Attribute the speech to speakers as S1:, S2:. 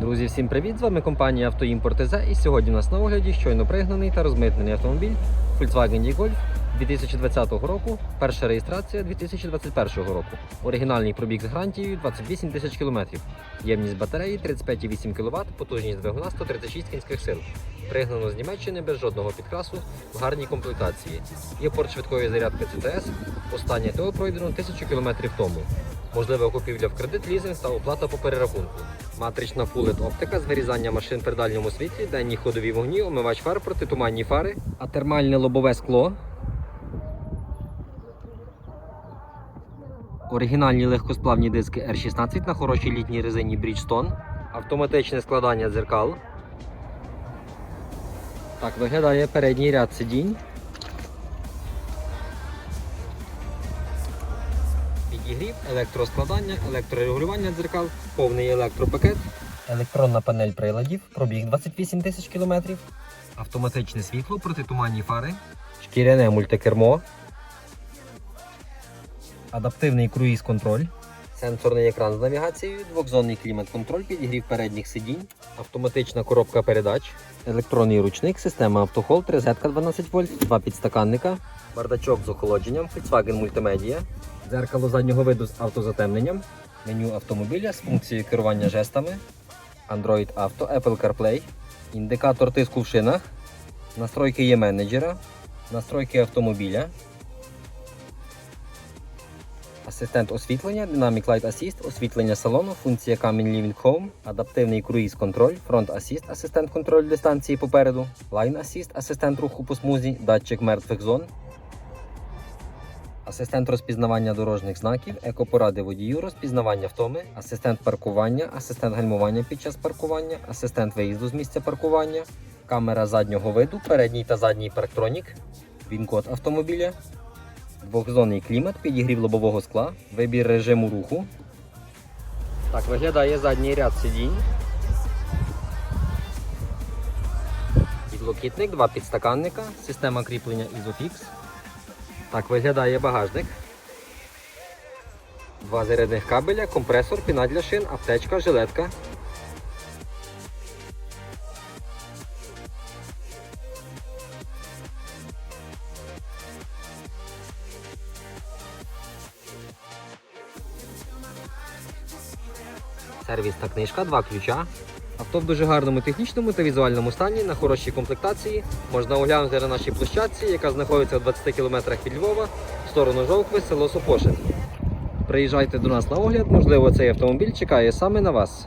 S1: Друзі, всім привіт! З вами компанія Автоімпорт ТЗ і сьогодні у нас на огляді щойно пригнаний та розмитнений автомобіль Volkswagen E-Golf 2020 року, перша реєстрація 2021 року. Оригінальний пробіг з гарантією 28 тисяч кілометрів. Ємність батареї 35,8 кВт, потужність двигуна 136 кінських сил. Пригнано з Німеччини без жодного підкрасу в гарній комплектації. Є порт швидкої зарядки CTS. Останнє ТО пройдено 1000 км тому. Можлива купівля в кредит, лізинг та оплата по перерахунку. Матрична фулет оптика з вирізанням машин при дальньому світлі, денні ходові вогні, омивач фар, протитуманні фари, а термальне лобове скло. Оригінальні легкосплавні диски R16 на хорошій літній резині Bridgestone. Автоматичне складання дзеркал. Так виглядає передній ряд сидінь. Підігрів, електроскладання, електрорегулювання дзеркал, повний електропакет, електронна панель приладів, пробіг 28 тисяч кілометрів, автоматичне світло, протитуманні фари, шкіряне мультикермо, адаптивний круїз-контроль, сенсорний екран з навігацією, двохзонний клімат-контроль, підігрів передніх сидінь, автоматична коробка передач, електронний ручник, система автохолд, розетка 12 вольт, два підстаканника, бардачок з охолодженням, Volkswagen Multimedia, дзеркало заднього виду з автозатемненням, меню автомобіля з функцією керування жестами, Android Auto, Apple CarPlay, індикатор тиску в шинах, настройки є менеджера, настройки автомобіля, асистент освітлення, Dynamic Light Assist, освітлення салону, функція Камінь Living Home, адаптивний круїз контроль, фронт асіст, асистент контролю дистанції попереду, Line Assist, асистент руху по смузі, датчик мертвих зон, асистент розпізнавання дорожніх знаків, екопоради водію, розпізнавання втоми, асистент паркування, асистент гальмування під час паркування, асистент виїзду з місця паркування, камера заднього виду, передній та задній парктронік, він-код автомобіля, двохзонний клімат, підігрів лобового скла, вибір режиму руху. Так виглядає задній ряд сидінь. Підлокітник, два підстаканника, система кріплення Isofix. Так виглядає багажник. Два зарядних кабеля, компресор, піна для шин, аптечка, жилетка. Сервісна книжка, два ключа. Авто в дуже гарному технічному та візуальному стані, на хорошій комплектації. Можна оглянути на нашій площадці, яка знаходиться в 20 км від Львова, в сторону Жовкви, село Сопошин. Приїжджайте до нас на огляд, можливо, цей автомобіль чекає саме на вас.